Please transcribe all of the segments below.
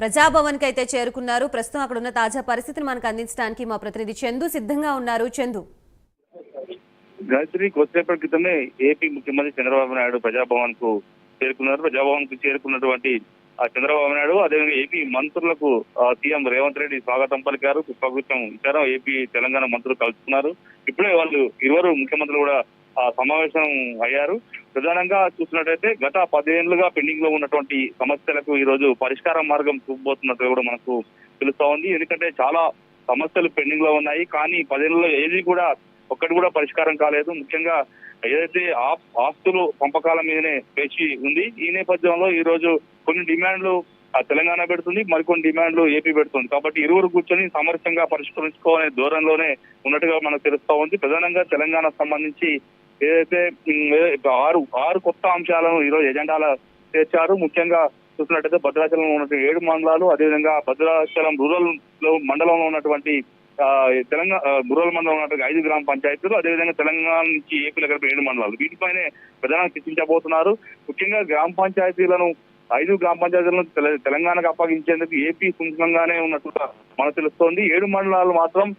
ప్రజాభవన్కి అయితే చేరుకున్నారు. ప్రస్తుతం అక్కడ ఉన్న తాజా పరిస్థితిని మనకు అందించడానికి మా ప్రతినిధి చందు సిద్ధంగా ఉన్నారు. చందు. గాయత్రి కొద్దిసేపటి క్రితమే ఏపీ ముఖ్యమంత్రి చంద్రబాబు నాయుడు ప్రజాభవన్కు చేరుకున్నారు. ప్రజాభవన్కు చేరుకున్నటువంటి ఆ చంద్రబాబు నాయుడు అదేవిధంగా ఏపీ మంత్రులకు సీఎం రేవంత్ రెడ్డి స్వాగతం పలికారు. పుష్పగుచ్చం ఇచ్చారు. ఏపీ తెలంగాణ మంత్రులు కలుసుకున్నారు. ఇప్పుడే వాళ్ళు ఇరువురు ముఖ్యమంత్రులు కూడా సమావేశం అయ్యారు. ప్రధానంగా చూసినట్టయితే గత పదేళ్ళుగా పెండింగ్లో ఉన్నటువంటి సమస్యలకు ఈ రోజు పరిష్కార మార్గం చూపబోతున్నట్టు కూడా మనకు తెలుస్తా ఉంది. ఎందుకంటే చాలా సమస్యలు పెండింగ్లో ఉన్నాయి. కానీ పదేళ్ళలో ఏది కూడా ఒక్కటి కూడా పరిష్కారం కాలేదు. ముఖ్యంగా ఏదైతే ఆస్తులు పంపకాల మీదనే పేచి ఉంది ఈ నేపథ్యంలో ఈ రోజు కొన్ని డిమాండ్లు తెలంగాణ పెడుతుంది మరికొన్ని డిమాండ్లు ఏపీ పెడుతుంది. కాబట్టి ఇరువురు కూర్చొని సమరస్యంగా పరిష్కరించుకోవాలనే దూరంలోనే ఉన్నట్టుగా మనకు తెలుస్తా ఉంది. ప్రధానంగా తెలంగాణ సంబంధించి ఏదైతే ఆరు ఆరు కొత్త అంశాలను ఈరోజు ఎజెండాలో చేర్చారు ముఖ్యంగా చూసినట్టయితే భద్రాచలంలో ఉన్నటువంటి ఏడు మండలాలు అదేవిధంగా భద్రాచలం రూరల్లో మండలంలో ఉన్నటువంటి తెలంగాణ రూరల్ మండలం ఉన్నటువంటి ఐదు గ్రామ పంచాయతీలు అదేవిధంగా తెలంగాణ నుంచి ఏపీలో కలిపి ఏడు మండలాలు. వీటిపైనే ప్రధానంగా చర్చించబోతున్నారు. ముఖ్యంగా గ్రామ పంచాయతీలను ఐదు గ్రామ పంచాయతీలను తెల- తెలంగాణకు అప్పగించేందుకు ఏపీ సుముఖంగానే ఉన్నట్టుగా మనకు తెలుస్తోంది. ఏడు మండలాలు మాత్రం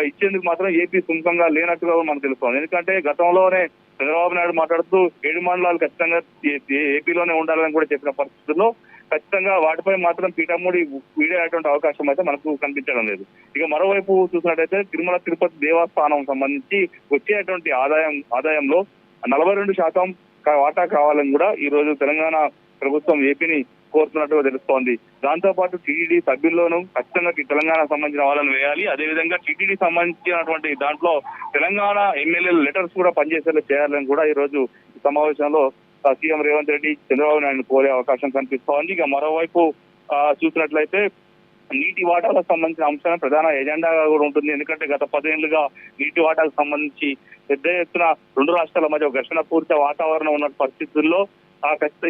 ఇచ్చేందుకు మాత్రం ఏపీ సుముఖంగా లేనట్టుగా మనకు తెలుస్తోంది. ఎందుకంటే గతంలోనే చంద్రబాబు నాయుడు మాట్లాడుతూ ఏడు మండలాలు ఖచ్చితంగా ఏ- ఏపీలోనే ఉండాలని కూడా చెప్పిన పరిస్థితుల్లో ఖచ్చితంగా వాటిపై మాత్రం పీఠమూడి వీడేటువంటి అవకాశం అయితే మనకు కనిపించడం లేదు. ఇక మరోవైపు చూసినట్టయితే తిరుమల తిరుపతి దేవస్థానం సంబంధించి వచ్చేటువంటి ఆదాయం ఆదాయంలో నలభై రెండు శాతం వాటా కావాలని కూడా ఈ రోజు తెలంగాణ ప్రభుత్వం ఏపీని కోరుతున్నట్టుగా తెలుస్తోంది. దాంతో పాటు టీటీడీ సభ్యుల్లోనూ ఖచ్చితంగా తెలంగాణ సంబంధించిన వాళ్ళని వేయాలి. అదేవిధంగా టీటీడీ సంబంధించినటువంటి దాంట్లో తెలంగాణ ఎమ్మెల్యేల లెటర్స్ కూడా పనిచేసేలా చేయాలని కూడా ఈ రోజు ఈ సమావేశంలో సీఎం రేవంత్ రెడ్డి చంద్రబాబు నాయుడు కోరే అవకాశం కనిపిస్తోంది. ఇక మరోవైపు చూసినట్లయితే నీటి వాటాలకు సంబంధించిన అంశం ప్రధాన ఎజెండాగా కూడా ఉంటుంది. ఎందుకంటే గత పదేళ్ళుగా నీటి వాటాలకు సంబంధించి పెద్ద ఎత్తున రెండు రాష్ట్రాల మధ్య ఒక ఘర్షణ పూర్తి వాతావరణం ఉన్న పరిస్థితుల్లో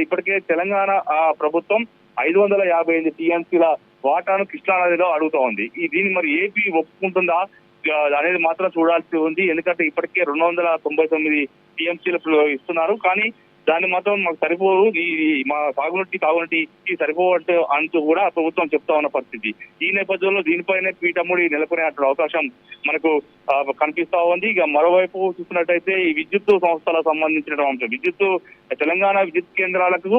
ఇప్పటికే తెలంగాణ ఆ ప్రభుత్వం ఐదు వందల యాభై ఐదు టీఎంసీల వాటాను కృష్ణానదిలో అడుగుతా ఉంది. ఈ దీన్ని మరి ఏపీ ఒప్పుకుంటుందా? అనేది మాత్రం చూడాల్సి ఉంది. ఎందుకంటే ఇప్పటికే రెండు వందల తొంభై తొమ్మిది టీఎంసీలు ఇస్తున్నారు. కానీ దాన్ని మాత్రం మాకు సరిపోదు. ఈ మా సాగునీటి తాగునీటికి సరిపోవట్టు అంటూ కూడా ప్రభుత్వం చెప్తా ఉన్న పరిస్థితి. ఈ నేపథ్యంలో దీనిపైనే పీఠముడి నెలకొనే అవకాశం మనకు కనిపిస్తా ఉంది. ఇక మరోవైపు చూసినట్టయితే ఈ విద్యుత్ సంస్థలకు సంబంధించిన అంశం విద్యుత్ తెలంగాణ విద్యుత్ కేంద్రాలకు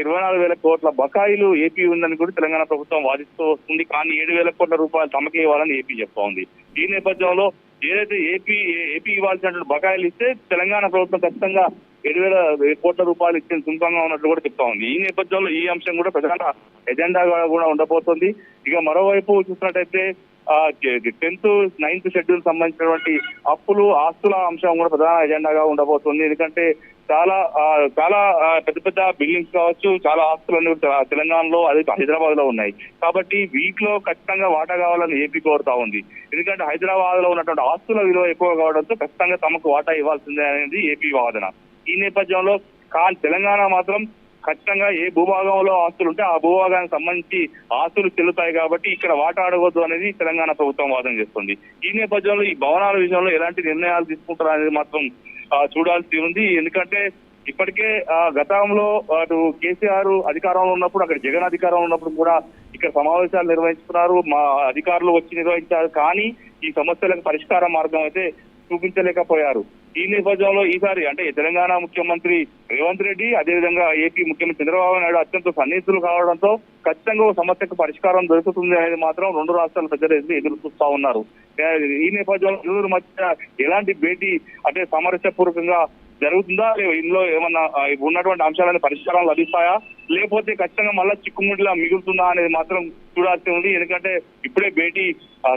ఇరవై నాలుగు వేల కోట్ల బకాయిలు ఏపీ ఉందని కూడా తెలంగాణ ప్రభుత్వం వాదిస్తూ వస్తుంది కానీ ఏడు వేల కోట్ల రూపాయలు తమకే ఇవ్వాలని ఏపీ చెప్తా ఉంది. ఈ నేపథ్యంలో ఏదైతే ఏపీ ఏపీ ఇవ్వాల్సినటువంటి బకాయిలు ఇస్తే తెలంగాణ ప్రభుత్వం ఖచ్చితంగా ఏడు వేల కోట్ల రూపాయలు ఇచ్చిన సుంకంగా ఉన్నట్లు కూడా చెప్తా ఉంది. ఈ నేపథ్యంలో ఈ అంశం కూడా ప్రధాన ఎజెండాగా కూడా ఉండబోతోంది. ఇక మరోవైపు చూసినట్టయితే టెన్త్ నైన్త్ షెడ్యూల్ సంబంధించినటువంటి అప్పులు ఆస్తుల అంశం కూడా ప్రధాన ఎజెండాగా ఉండబోతుంది. ఎందుకంటే చాలా చాలా పెద్ద పెద్ద బిల్డింగ్స్ కావచ్చు చాలా ఆస్తులు తెలంగాణలో అది హైదరాబాద్లో ఉన్నాయి. కాబట్టి వీటిలో ఖచ్చితంగా వాటా కావాలని ఏపీ కోరుతా ఉంది. ఎందుకంటే హైదరాబాద్లో ఉన్నటువంటి ఆస్తుల విలువ ఎక్కువ కావడంతో ఖచ్చితంగా తమకు వాటా ఇవ్వాల్సిందే అనేది ఏపీ వాదన. ఈ నేపథ్యంలో కానీ తెలంగాణ మాత్రం ఖచ్చితంగా ఏ భూభాగంలో ఆస్తులు ఉంటే ఆ భూభాగానికి సంబంధించి ఆస్తులు చెల్లుతాయి కాబట్టి ఇక్కడ వాటా అడగొద్దు అనేది తెలంగాణ ప్రభుత్వం వాదన చేస్తుంది. ఈ నేపథ్యంలో ఈ భవనాల విషయంలో ఎలాంటి నిర్ణయాలు తీసుకుంటారు అనేది మాత్రం చూడాల్సి ఉంది. ఎందుకంటే ఇప్పటికే గతంలో అటు కేసీఆర్ అధికారంలో ఉన్నప్పుడు అక్కడ జగన్ అధికారంలో ఉన్నప్పుడు కూడా ఇక్కడ సమావేశాలు నిర్వహించుకున్నారు. మా అధికారులు వచ్చి నిర్వహించారు. కానీ ఈ సమస్యలకు పరిష్కార మార్గం అయితే చూపించలేకపోయారు. ఈ నేపథ్యంలో ఈసారి అంటే తెలంగాణ ముఖ్యమంత్రి రేవంత్ రెడ్డి అదేవిధంగా ఏపీ ముఖ్యమంత్రి చంద్రబాబు నాయుడు అత్యంత సన్నిహితులు కావడంతో ఖచ్చితంగా సమస్యకు పరిష్కారం దొరుకుతుంది అనేది మాత్రం రెండు రాష్ట్రాల ప్రజలు ఎదురు ఎదురు చూస్తా ఉన్నారు. ఈ నేపథ్యంలో ఇరువురు మధ్య ఎలాంటి భేటీ అంటే సామరస్యపూర్వకంగా జరుగుతుందా? ఇందులో ఏమన్నా ఉన్నటువంటి అంశాలను పరిష్కారం లభిస్తాయా? లేకపోతే ఖచ్చితంగా మళ్ళా చిక్కుముడిలా మిగులుతుందా అనేది మాత్రం చూడాల్సి ఉంది. ఎందుకంటే ఇప్పుడే భేటీ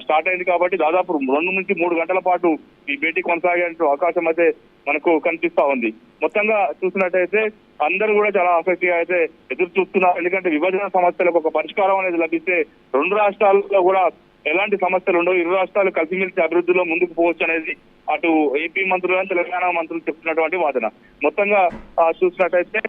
స్టార్ట్ అయింది కాబట్టి దాదాపు రెండు నుంచి మూడు గంటల పాటు ఈ భేటీ కొనసాగే అవకాశం అయితే మనకు కనిపిస్తా ఉంది. మొత్తంగా చూసినట్టయితే అందరూ కూడా చాలా ఆసక్తిగా అయితే ఎదురు చూస్తున్నారు ఎందుకంటే విభజన సమస్యలకు ఒక పరిష్కారం అనేది లభిస్తే రెండు రాష్ట్రాల్లో కూడా ఎలాంటి సమస్యలు ఉండవు. ఇరు రాష్ట్రాలు కలిసిమెలిసి అభివృద్ధిలో ముందుకు పోవచ్చు అనేది అటు ఏపీ మంత్రులు తెలంగాణ మంత్రులు చెప్తున్నటువంటి వాదన. మొత్తంగా చూసినట్టయితే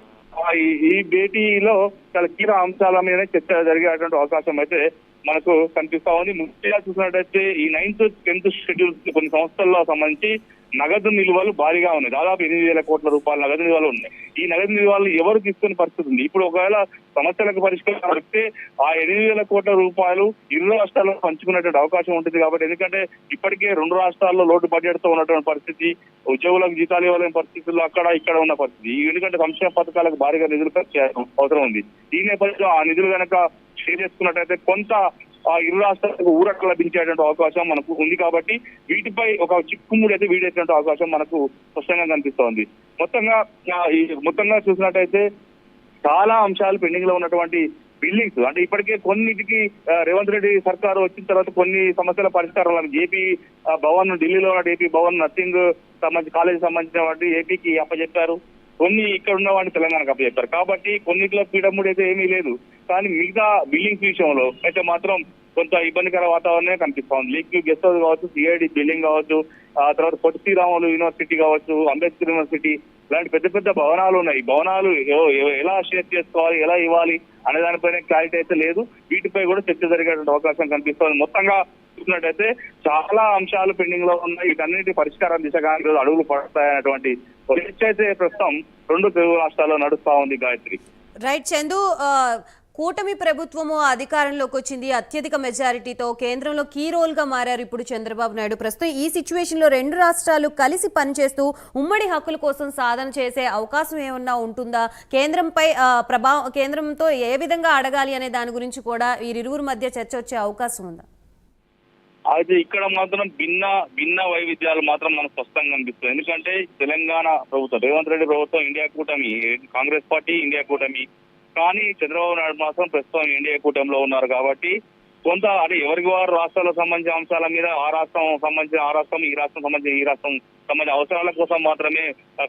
ఈ- ఈ భేటీలో చాలా కీలక అంశాల మీద చర్చ జరిగేటువంటి అవకాశం అయితే మనకు కనిపిస్తా ఉంది. ముఖ్యంగా చూసినట్టయితే ఈ నైన్త్ టెన్త్ షెడ్యూల్ కొన్ని సంస్థల్లో సంబంధించి నగదు నిల్వలు భారీగా ఉన్నాయి. దాదాపు ఎనిమిది వేల కోట్ల రూపాయల నగదు నిల్వలు ఉన్నాయి. ఈ నగదు నిల్వలు ఎవరు తీసుకునే పరిస్థితి ఉంది? ఇప్పుడు ఒకవేళ సమస్యలకు పరిష్కారం దొరికితే ఆ ఎనిమిది వేల కోట్ల రూపాయలు ఇరు రాష్ట్రాల్లో పంచుకునేటువంటి అవకాశం ఉంటుంది కాబట్టి ఎందుకంటే ఇప్పటికే రెండు రాష్ట్రాల్లో లోటు బడ్జెట్తో ఉన్నటువంటి పరిస్థితి ఉద్యోగులకు జీతాలు ఇవ్వలేని పరిస్థితుల్లో అక్కడ ఇక్కడ ఉన్న పరిస్థితి. ఎందుకంటే సంక్షేమ పథకాలకు భారీగా నిధులు ఖర్చు అవసరం ఉంది. ఈ నేపథ్యంలో ఆ నిధులు కనుక షేర్ చేసుకున్నట్టయితే కొంత ఇరు రాష్ట్రాలకు ఊరట లభించేటువంటి అవకాశం మనకు ఉంది కాబట్టి వీటిపై ఒక చిక్కుముడి అయితే వీడేటువంటి అవకాశం మనకు స్పష్టంగా కనిపిస్తోంది. మొత్తంగా ఈ మొత్తంగా చూసినట్టయితే చాలా అంశాలు పెండింగ్లో ఉన్నటువంటి బిల్డింగ్స్ అంటే ఇప్పటికే కొన్నిటికి రేవంత్ రెడ్డి సర్కారు వచ్చిన తర్వాత కొన్ని సమస్యల పరిష్కారం ఏపీ భవన్ ఢిల్లీలో ఉన్న ఏపీ భవన్ నర్సింగ్ సంబంధించి కాలేజీ సంబంధించిన వాటి ఏపీకి అప్పచెప్పారు. కొన్ని ఇక్కడ ఉన్న వాడిని తెలంగాణకు అప్పచెప్పారు. కాబట్టి కొన్నిట్లో పీడముడి అయితే ఏమీ లేదు. కానీ మిగతా బిల్డింగ్స్ విషయంలో అయితే మాత్రం కొంత ఇబ్బందికర వాతావరణమే కనిపిస్తోంది లీక్ గెస్ట్ హౌస్ కావచ్చు సిఐడి బిల్డింగ్ కావచ్చు ఆ తర్వాత పొట్టి శ్రీరాములు యూనివర్సిటీ కావచ్చు అంబేద్కర్ యూనివర్సిటీ ఇలాంటి పెద్ద పెద్ద భవనాలు ఉన్నాయి. భవనాలు ఎలా షేర్ చేసుకోవాలి ఎలా ఇవ్వాలి అనే దానిపైన క్లారిటీ అయితే లేదు. వీటిపై కూడా చర్చ జరిగేటువంటి అవకాశం కనిపిస్తుంది మొత్తంగా చూసినట్టయితే చాలా అంశాలు పెండింగ్లో ఉన్నాయి. వీటన్నిటి పరిష్కారం దిశగా ఈరోజు అడుగులు పడతాయనేటువంటి ఒక చర్చ అయితే ప్రస్తుతం రెండు తెలుగు రాష్ట్రాల్లో నడుస్తా ఉంది గాయత్రి. రైట్ చందు కూటమి ప్రభుత్వము అధికారంలోకి వచ్చింది. అత్యధిక మెజారిటీతో కేంద్రంలో కీ రోల్గా మారారు ఇప్పుడు చంద్రబాబు నాయుడు. ప్రస్తుతం ఈ సిచ్యువేషన్లో రెండు రాష్ట్రాలు కలిసి పనిచేస్తూ ఉమ్మడి హక్కుల కోసం సాధన చేసే అవకాశం ఏమన్నా ఉంటుందా? కేంద్రంపై ప్రభావం కేంద్రంతో ఏ విధంగా అడగాలి అనే దాని గురించి కూడా వీరిరువురు మధ్య చర్చ వచ్చే అవకాశం ఉందా? అయితే ఇక్కడ మాత్రం భిన్న భిన్న వైవిధ్యాలు మాత్రం మనకు స్పష్టంగా కనిపిస్తుంది ఎందుకంటే తెలంగాణ ప్రభుత్వం రేవంత్ రెడ్డి ప్రభుత్వం ఇండియా కూటమి కాంగ్రెస్ పార్టీ ఇండియా కూటమి. కానీ చంద్రబాబు నాయుడు మాత్రం ప్రస్తుతం ఇండియా కూటమిలో ఉన్నారు కాబట్టి కొంత అంటే ఎవరికి వారు రాష్ట్రాలకు సంబంధించిన అంశాల మీద ఆ రాష్ట్రం సంబంధించిన ఆ రాష్ట్రం ఈ రాష్ట్రం సంబంధించిన ఈ రాష్ట్రం సంబంధించిన అవసరాల కోసం మాత్రమే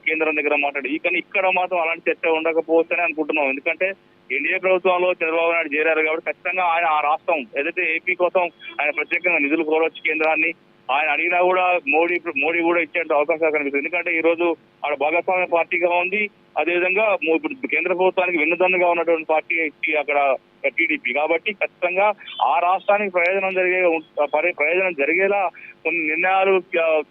కేంద్రం దగ్గర మాట్లాడి. కానీ ఇక్కడ మాత్రం అలాంటి చర్చ ఉండకపోవచ్చని అనుకుంటున్నాం. ఎందుకంటే ఎన్డీఏ ప్రభుత్వంలో చంద్రబాబు నాయుడు చేరారు కాబట్టి ఖచ్చితంగా ఆయన ఆ రాష్ట్రం ఏదైతే ఏపీ కోసం ఆయన ప్రత్యేకంగా నిధులు కోరవచ్చు కేంద్రాన్ని ఆయన అడిగినా కూడా మోడీ మోడీ కూడా ఇచ్చే అవకాశాలు కనిపిస్తుంది. ఎందుకంటే ఈ రోజు ఆడ భాగస్వామ్య పార్టీగా ఉంది. అదేవిధంగా ఇప్పుడు కేంద్ర ప్రభుత్వానికి వెన్నుదన్నుగా ఉన్నటువంటి పార్టీ అక్కడ టీడీపీ. కాబట్టి ఖచ్చితంగా ఆ రాష్ట్రానికి ప్రయోజనం జరిగే ప్రయోజనం జరిగేలా కొన్ని నిర్ణయాలు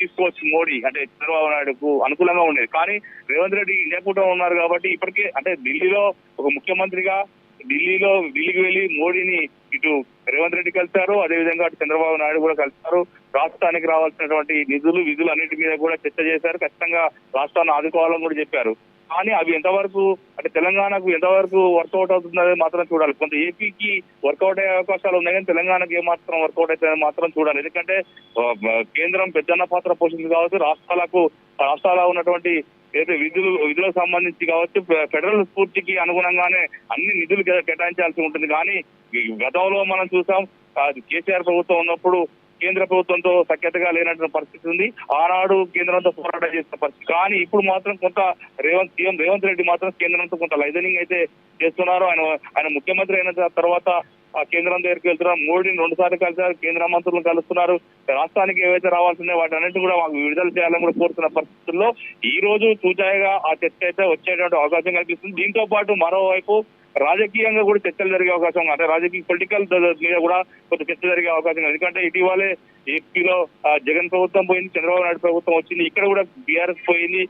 తీసుకోవచ్చు మోడీ. అంటే చంద్రబాబు నాయుడుకు అనుకూలంగా ఉండేది. కానీ రేవంత్ రెడ్డి ఇండియా కూటమి ఉన్నారు కాబట్టి ఇప్పటికే అంటే ఢిల్లీలో ఒక ముఖ్యమంత్రిగా ఢిల్లీలో ఢిల్లీకి వెళ్ళి మోడీని ఇటు రేవంత్ రెడ్డి కలిశారు. అదేవిధంగా అటు చంద్రబాబు నాయుడు కూడా కలిశారు. రాష్ట్రానికి రావాల్సినటువంటి నిధులు విధులు అన్నిటి మీద కూడా చర్చ చేశారు. ఖచ్చితంగా రాష్ట్రాన్ని ఆదుకోవాలని కూడా చెప్పారు. కానీ అవి ఎంతవరకు అంటే తెలంగాణకు ఎంతవరకు వర్కౌట్ అవుతుందనేది మాత్రం చూడాలి. కొంత ఏపీకి వర్కౌట్ అయ్యే అవకాశాలు ఉన్నాయి కానీ తెలంగాణకు ఏమాత్రం వర్కౌట్ అవుతుంది మాత్రం చూడాలి. ఎందుకంటే కేంద్రం పెద్దన్న పాత్ర పోషించింది కావచ్చు రాష్ట్రాలకు రాష్ట్రాల ఉన్నటువంటి ఏదైతే విధులు విధులకు సంబంధించి కావచ్చు ఫెడరల్ స్ఫూర్తికి అనుగుణంగానే అన్ని నిధులు కేటాయించాల్సి ఉంటుంది. కానీ గతంలో మనం చూసాం కేసీఆర్ ప్రభుత్వం ఉన్నప్పుడు కేంద్ర ప్రభుత్వంతో సఖ్యతగా లేనటువంటి పరిస్థితి ఉంది. ఆనాడు కేంద్రంతో పోరాటం చేసిన పరిస్థితి. కానీ ఇప్పుడు మాత్రం కొంత రేవంత్ సీఎం రేవంత్ రెడ్డి మాత్రం కేంద్రంతో కొంత లైజనింగ్ అయితే చేస్తున్నారు. ఆయన ఆయన ముఖ్యమంత్రి అయిన తర్వాత ఆ కేంద్రం దగ్గరికి వెళ్తున్నారు. మోడీని రెండు సార్లు కలిసారు కేంద్ర మంత్రులను కలుస్తున్నారు. రాష్ట్రానికి ఏవైతే రావాల్సిందో వాటి అన్నింటి కూడా మాకు విడుదల చేయాలని కూడా కోరుతున్న పరిస్థితుల్లో ఈ రోజు చూచాయగా ఆ చర్చ అయితే వచ్చేటువంటి అవకాశం కనిపిస్తుంది దీంతో పాటు మరోవైపు రాజకీయంగా కూడా చర్చలు జరిగే అవకాశం అంటే రాజకీయ పొలిటికల్ మీద కూడా కొంత చర్చ జరిగే అవకాశం ఎందుకంటే ఇటీవలే ఏపీలో జగన్ ప్రభుత్వం పోయింది చంద్రబాబు నాయుడు ప్రభుత్వం వచ్చింది ఇక్కడ కూడా బీఆర్ఎస్ పోయింది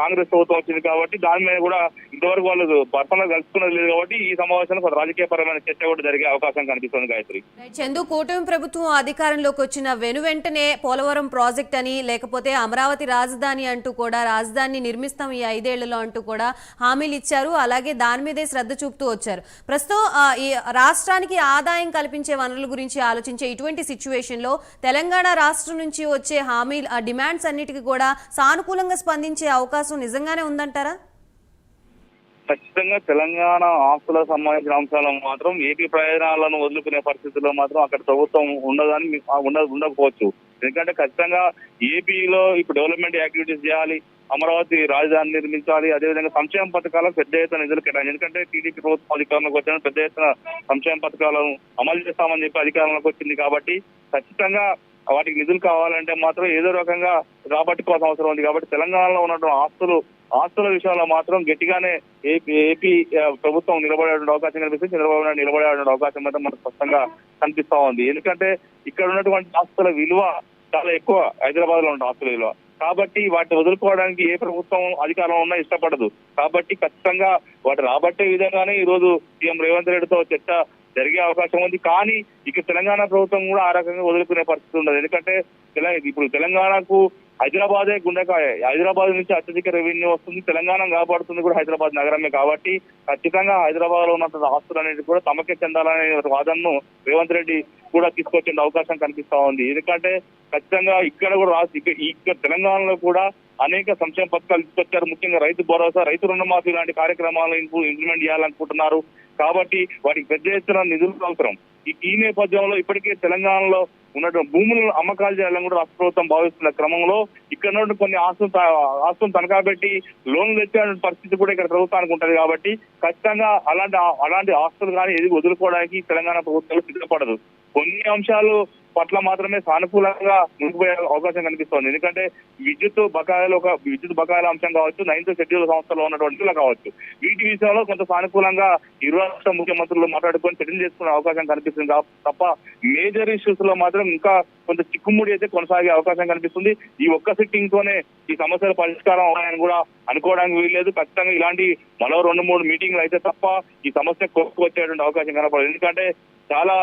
కాంగ్రెస్ ప్రభుత్వం వచ్చింది కాబట్టి దాని మీద కూడా ఇంతవరకు వాళ్ళు పర్సనల్ కలుసుకున్నది లేదు కాబట్టి ఈ సమావేశంలో రాజకీయ పరమైన చర్చ కూడా జరిగే అవకాశం కనిపిస్తుంది గాయత్రి. చందు కూటమి ప్రభుత్వం అధికారంలోకి వచ్చిన వెను వెంటనే పోలవరం ప్రాజెక్ట్ అని లేకపోతే అమరావతి రాజధాని అంటూ కూడా రాజధాని నిర్మిస్తాం ఈ ఐదేళ్ళలో అంటూ కూడా హామీలు ఇచ్చారు. అలాగే దాని మీదే శ్రద్ధ చూపుతూ వచ్చారు. ప్రస్తుతం ఈ రాష్ట్రానికి ఆదాయం కల్పించే వనరుల గురించి ఆలోచించే ఇటువంటి సిచ్యువేషన్లో తెలంగాణ రాష్ట్రం నుంచి వచ్చే హామీ ఆ డిమాండ్స్ అన్నిటికీ కూడా సానుకూలంగా స్పందించే అవకాశం నిజంగానే ఉందంటారా? ఖచ్చితంగా తెలంగాణ ఆస్తులకు సంబంధించిన అంశాలను మాత్రం ఏపీ ప్రయోజనాలను వదులుకునే పరిస్థితుల్లో మాత్రం అక్కడ ప్రభుత్వం ఉండదని ఉండకపోవచ్చు. ఎందుకంటే ఖచ్చితంగా ఏపీలో ఇప్పుడు డెవలప్మెంట్ యాక్టివిటీస్ చేయాలి అమరావతి రాజధాని నిర్మించాలి. అదేవిధంగా సంక్షేమ పథకాలకు పెద్ద ఎత్తున నిధులు కేటాయించాలి. ఎందుకంటే టీడీపీ ప్రభుత్వం అధికారంలోకి వచ్చిన పెద్ద ఎత్తున సంక్షేమ పథకాలను అమలు చేస్తామని చెప్పి అధికారంలోకి వచ్చింది కాబట్టి ఖచ్చితంగా వాటికి నిధులు కావాలంటే మాత్రం ఏదో రకంగా రాబట్టుకోవాల్సిన అవసరం ఉంది. కాబట్టి తెలంగాణలో ఉన్నటువంటి ఆస్తులు ఆస్తుల విషయంలో మాత్రం గట్టిగానే ఏపీ ఏపీ ప్రభుత్వం నిలబడే అవకాశం కనిపిస్తుంది. చంద్రబాబు నాయుడు నిలబడే అవకాశం మాత్రం మనకు స్పష్టంగా కనిపిస్తా ఉంది. ఎందుకంటే ఇక్కడ ఉన్నటువంటి ఆస్తుల విలువ చాలా ఎక్కువ హైదరాబాద్లో ఉంటాం ఆస్తుల విలువ కాబట్టి వాటిని వదులుకోవడానికి ఏ ప్రభుత్వం అధికారం ఉన్నా ఇష్టపడదు. కాబట్టి ఖచ్చితంగా వాటి రాబట్టే విధంగానే ఈ రోజు సీఎం రేవంత్ రెడ్డితో చర్చ జరిగే అవకాశం ఉంది. కానీ ఇక తెలంగాణ ప్రభుత్వం కూడా ఆ రకంగా వదులుకునే పరిస్థితి ఉండదు. ఎందుకంటే ఇప్పుడు తెలంగాణకు హైదరాబాదే గుండెకాయ. హైదరాబాద్ నుంచి అత్యధిక రెవెన్యూ వస్తుంది తెలంగాణ కాపాడుతుంది కూడా హైదరాబాద్ నగరమే కాబట్టి ఖచ్చితంగా హైదరాబాద్లో ఉన్న ఆస్తులు అనేది కూడా తమకే చెందాలనే వాదనను రేవంత్ రెడ్డి కూడా తీసుకొచ్చే అవకాశం కనిపిస్తా ఉంది. ఎందుకంటే ఖచ్చితంగా ఇక్కడ కూడా రాసి ఇక్కడ తెలంగాణలో కూడా అనేక సంక్షేమ పథకాలు తీసుకొచ్చారు. ముఖ్యంగా రైతు భరోసా రైతు రుణమాఫీ లాంటి కార్యక్రమాలను ఇంప్లిమెంట్ చేయాలనుకుంటున్నారు. కాబట్టి వాటికి పెద్ద ఎత్తున నిధులు అవసరం. ఈ- నేపథ్యంలో ఇప్పటికే తెలంగాణలో ఉన్నటువంటి భూములను అమ్మకాలు చేయాలని కూడా రాష్ట్ర ప్రభుత్వం భావిస్తున్న క్రమంలో ఇక్కడ నుండి కొన్ని ఆస్తులు ఆస్తులు తనఖా పెట్టి లోన్లు తెచ్చే పరిస్థితి కూడా ఇక్కడ ప్రభుత్వానికి ఉంటుంది కాబట్టి ఖచ్చితంగా అలాంటి అలాంటి ఆస్తులు కానీ ఏది వదులుకోవడానికి తెలంగాణ ప్రభుత్వం సిద్ధపడదు కొన్ని అంశాలు పట్ల మాత్రమే సానుకూలంగా ముందుకు అవకాశం కనిపిస్తోంది. ఎందుకంటే విద్యుత్ బకాయిలు ఒక విద్యుత్ బకాయిల అంశం కావచ్చు నైన్త్ షెడ్యూల్ సంస్థలో ఉన్నటువంటి కావచ్చు. వీటి విషయంలో కొంత సానుకూలంగా ఇరు రాష్ట్ర ముఖ్యమంత్రులు మాట్లాడుకొని సెటిల్ చేసుకునే అవకాశం కనిపిస్తుంది. తప్ప మేజర్ ఇష్యూస్లో మాత్రం ఇంకా కొంత చిక్కుముడి అయితే కొనసాగే అవకాశం కనిపిస్తుంది. ఈ ఒక్క సిట్టింగ్ తోనే ఈ సమస్యల పరిష్కారం అవుతాయని కూడా అనుకోవడానికి వీల్లేదు. ఖచ్చితంగా ఇలాంటి మరో రెండు మూడు మీటింగ్లు అయితే తప్ప ఈ సమస్య కొట్టుకు వచ్చేటువంటి అవకాశం కనపడదు. ఎందుకంటే చాలా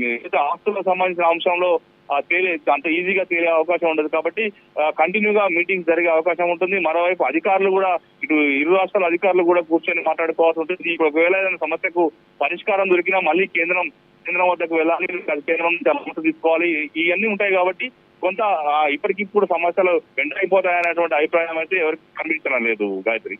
మిగతా ఆస్తులకు సంబంధించిన అంశంలో తేలే అంత ఈజీగా తేలే అవకాశం ఉండదు. కాబట్టి కంటిన్యూగా మీటింగ్స్ జరిగే అవకాశం ఉంటుంది. మరోవైపు అధికారులు కూడా ఇటు ఇరు రాష్ట్రాల అధికారులు కూడా కూర్చొని మాట్లాడుకోవాల్సి ఉంటుంది. ఇప్పుడు ఒకవేళ ఏదైనా సమస్యకు పరిష్కారం దొరికినా మళ్ళీ కేంద్రం కేంద్రం వద్దకు వెళ్ళాలి కేంద్రం నుంచి అనుమతి తీసుకోవాలి. ఇవన్నీ ఉంటాయి కాబట్టి కొంత ఇప్పటికిప్పుడు సమస్యలు వెంట అయిపోతాయనేటువంటి అభిప్రాయం అయితే ఎవరికి కనిపించడం లేదు గాయత్రి.